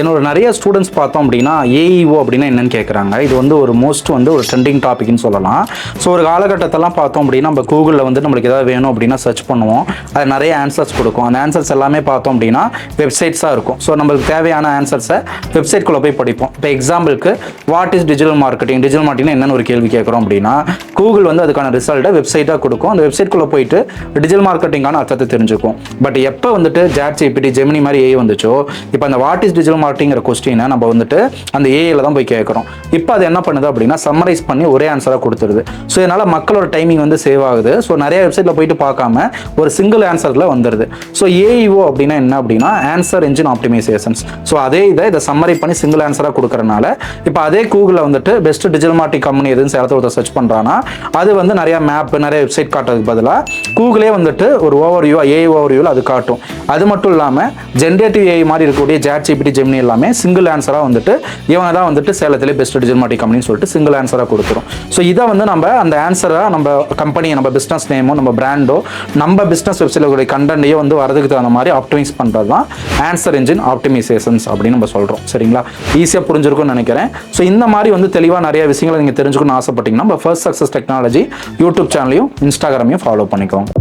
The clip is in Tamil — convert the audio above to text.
என்னோட நிறைய ஸ்டூடெண்ட்ஸ் பார்த்தோம் அப்படின்னா ஏஇஓ அப்படின்னா என்னன்னு கேட்குறாங்க இது வந்து ஒரு மோஸ்ட் வந்து ஒரு ட்ரெண்டிங் டாபிக்னு சொல்லலாம். ஸோ ஒரு காலகட்டத்தெல்லாம் பார்த்தோம் அப்படின்னா நம்ம கூகுளில் வந்து நம்மளுக்கு ஏதாவது வேணும் அப்படின்னா சர்ச் பண்ணுவோம். அது நிறைய ஆன்சர்ஸ் கொடுக்கும். அந்த ஆன்சர்ஸ் எல்லாமே பார்த்தோம் அப்படின்னா வெப்சைட்ஸாக இருக்கும். ஸோ நம்மளுக்கு தேவையான ஆன்சர்ஸை வெப்சைட்குள்ளே போய் படிப்போம். இப்போ எக்ஸாம்பிளுக்கு what is digital marketing digital marketing என்னென்னு ஒரு கேள்வி கேட்குறோம் அப்படின்னா கூகுள் வந்து அதுக்கான ரிசல்ட்டை வெப்சைட்டாக கொடுக்கும். அந்த வெப்சைட்குள்ளே போயிட்டு டிஜிட்டல் மார்க்கெட்டிங்கான அர்த்தத்தை தெரிஞ்சுக்கும் பட் எப்போ வந்துட்டு ஜாட் ஜிபிடி ஜெமினி மாதிரி ஏஐ வந்துச்சோ இப்போ அந்த வாட் இஸ் டிஜிட்டல் மார்க்கெட்டிங்கிற கொஸ்டினை நம்ம வந்துட்டு அந்த ஏஐயில் தான் போய் கேட்குறோம். இப்போ அது என்ன பண்ணுது அப்படின்னா சம்மரைஸ் பண்ணி ஒரே ஆன்சராக கொடுத்துருது. ஸோ இதனால் மக்களோட டைமிங் வந்து சேவ் ஆகுது. ஸோ நிறைய வெப்சைட்டில் போயிட்டு பார்க்காம ஒரு சிங்கிள் ஆன்சரில் வந்துடுது ஸோ ஏஇஓ அப்படின்னா என்ன அப்படின்னா ஆன்சர் என்ஜின் ஆப்டிமைசேஷன்ஸ் ஸோ அதே இதை இதை சம்மரை பண்ணி சிங்கிள் ஆன்சராக கொடுக்கறனால இப்போ அதே கூகுளில் வந்துட்டு பெஸ்ட் டிஜிட்டல் மார்க்கெட்டிங் கம்பெனி எதுன்னு சேலத்தில் ஒருத்தர் சர்ச் பண்ணுறான்னா அது வந்து நிறையா மேப் நிறைய வெப்சைட் காட்டுறதுக்கு பதிலாக கூகுளே வந்துட்டு ஒரு ஓவர் வியூ ஏஐ ஓவர் வியூவில் அது காட்டும். அது மட்டும் இல்லாமல் ஜென்ரேட்டிவ் ஏஐ மாதிரி இருக்கக்கூடிய ஜாட் ஜிபிடி ஜெமினி எல்லாமே சிங்கிள் ஆன்சராக வந்துட்டு இவங்க தான் வந்துட்டு சேலத்திலே பெஸ்ட் டிஜிட்டல் மார்க்கெட்டிங் கம்பெனின்னு சொல்லிட்டு சிங்கிள் ஆன்சராக கொடுத்துரும். ஸோ இதை வந்து நம்ம அந்த ஆன்சராக நம்ம கம்பெனி நம்ம பிஸ்னஸ் நேமோ நம்ம பிராண்டோ நம்ம பிஸ்னஸ் வெப்சைட்டில் கூடிய கண்டென்ட்டையோ வந்து வரதுக்கு தகுந்த மாதிரி ஆப்டிமைஸ் பண்ணுறது தான் ஆன்சர் இன்ஜின் ஆப்டிமைசேஷன்ஸ் அப்படின்னு நம்ம சொல்கிறோம் சரிங்களா? ஈஸியாக புரிஞ்சிருக்கும்னு நினைக்கிறேன். ஸோ இந்த மாதிரி வந்து தெளிவாக நிறைய விஷயங்களை நீங்கள் தெரிஞ்சுக்கணும்னு ஆசைப்பட்டீங்கன்னா நம்ம ஃபர்ஸ்ட் சக்ஸஸ் டெக்னாலஜி யூடியூப் சேனலையும் இன்ஸ்டாகிராமையும் ஃபாலோ பண்ணிக்கோங்க.